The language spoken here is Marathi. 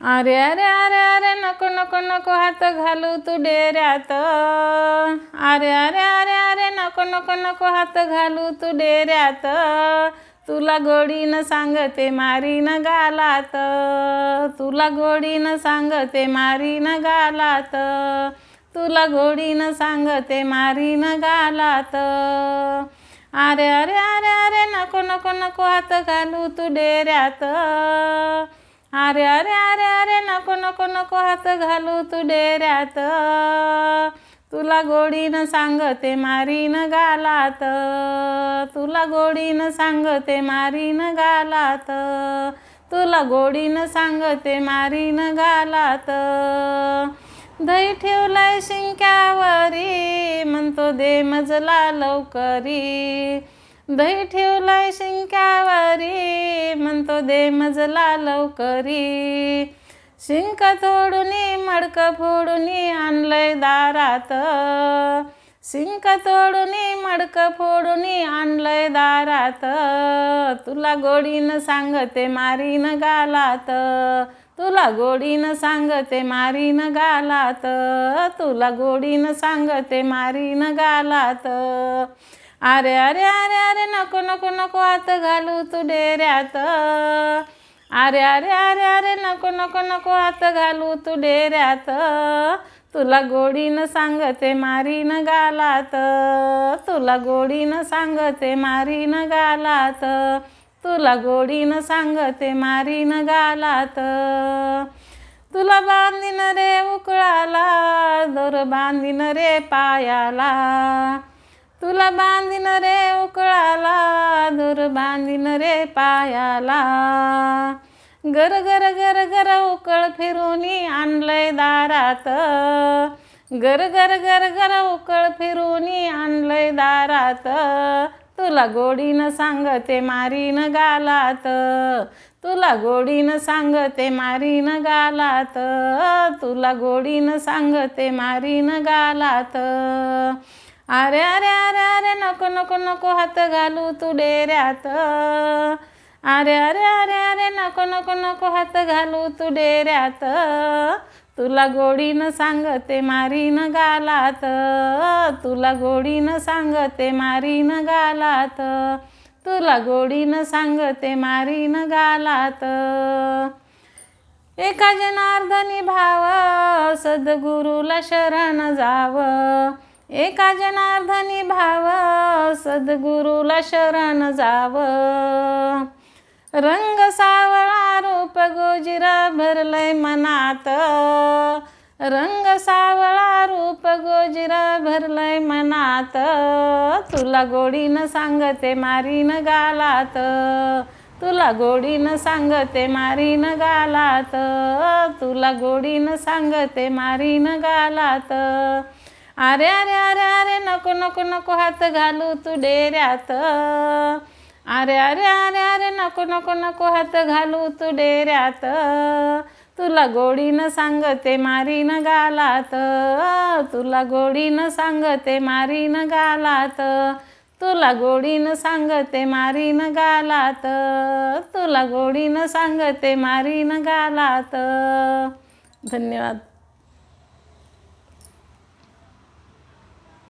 अरे अरे अरे अरे नको नको नको हात घालू तू डेऱ्यात. अरे अरे अरे अरे नको नको नको हात घालू तू डेऱ्यात. तुला गोडीनं सांगते मारीन गालात. तुला गोडीनं सांगते मारीन गालात. तुला गोडीनं सांगते मारीन गालात. अरे अरे अरे अरे नको नको नको हात घालू तू डेऱ्यात. अरे अरे अरे अरे नको नको नको हात घालू तू डेऱ्यात. तुला गोडीनं सांगते मारीन गालात. तुला गोडीनं सांगते मारीन गालात. तुला गोडीनं सांगते मारीन गालात. दही ठेवलाय शिंक्यावरी म्हणतो दे मजला लवकरी. दही ठेवलाय शिंक्यावरी म्हणतो दे मजला लवकरी. शिंक तोडूनी मडक फोडूनी आणलंय दारात. शिंक तोडूनी मडक फोडूनी आणलंय दारात. तुला गोडीनं सांगते मारीन गालात. तुला गोडीनं सांगते मारीन गालात. तुला गोडीनं सांगते मारीन गालात. अरे अरे अरे अरे नको नको नको आत घालू तू डेऱ्यात. अरे अरे अरे अरे नको नको नको आत घालू तू डेऱ्यात. तुला गोडीनं सांगते मारीन गालात. तुला गोडीनं सांगते मारीन गालात. तुला गोडीनं सांगते मारीन गालात. तुला बांधीन रे उकळाला दोर बांधीन रे पायाला. तुला बांधिन रे उकळाला दूर बांधिन रे पायाला. गर गर गर गर उकळ फिरूनी आणलंय दारात. गर गर गर गर उकळ फिरूनी आणलंय दारात. तुला गोडीनं सांगते मारीन गालात. तुला गोडीनं सांगते मारीन गालात. तुला गोडीनं सांगते मारीन गालात. अरे अरे अरे अरे नको नको नको हात घालू तू डेऱ्यात अरे अरे अरे अरे नको नको नको हात घालू तू डेऱ्यात तुला गोडीनं सांगते मारीन गालात. तुला गोडीनं सांगते मारीन गालात. तुला गोडीनं सांगते मारीन गालात. एका जनार्दनी भाव सद्गुरूला शरण जावं. एका जनार्दनी भाव सद्गुरूला शरण जाव. रंग सावळा रूप गोजिरा भरलंय मनात. रंग सावळा रूप गोजिरा भरलंय मनात. तुला गोडीनं सांगते मारीन गालात. तुला गोडीनं सांगते मारीन गालात. तुला गोडीनं सांगते मारीन गालात. अरे अरे अरे अरे नको नको नको हात घालू तू डेऱ्यात. अरे अरे अरे अरे नको नको नको हात घालू तू डेऱ्यात. तुला गोडीनं सांगते मारीन गालात. तुला गोडीनं सांगते मारीन गालात. तुला गोडीनं सांगते मारीन गालात. तुला गोडीनं सांगते मारीन गालात. धन्यवाद.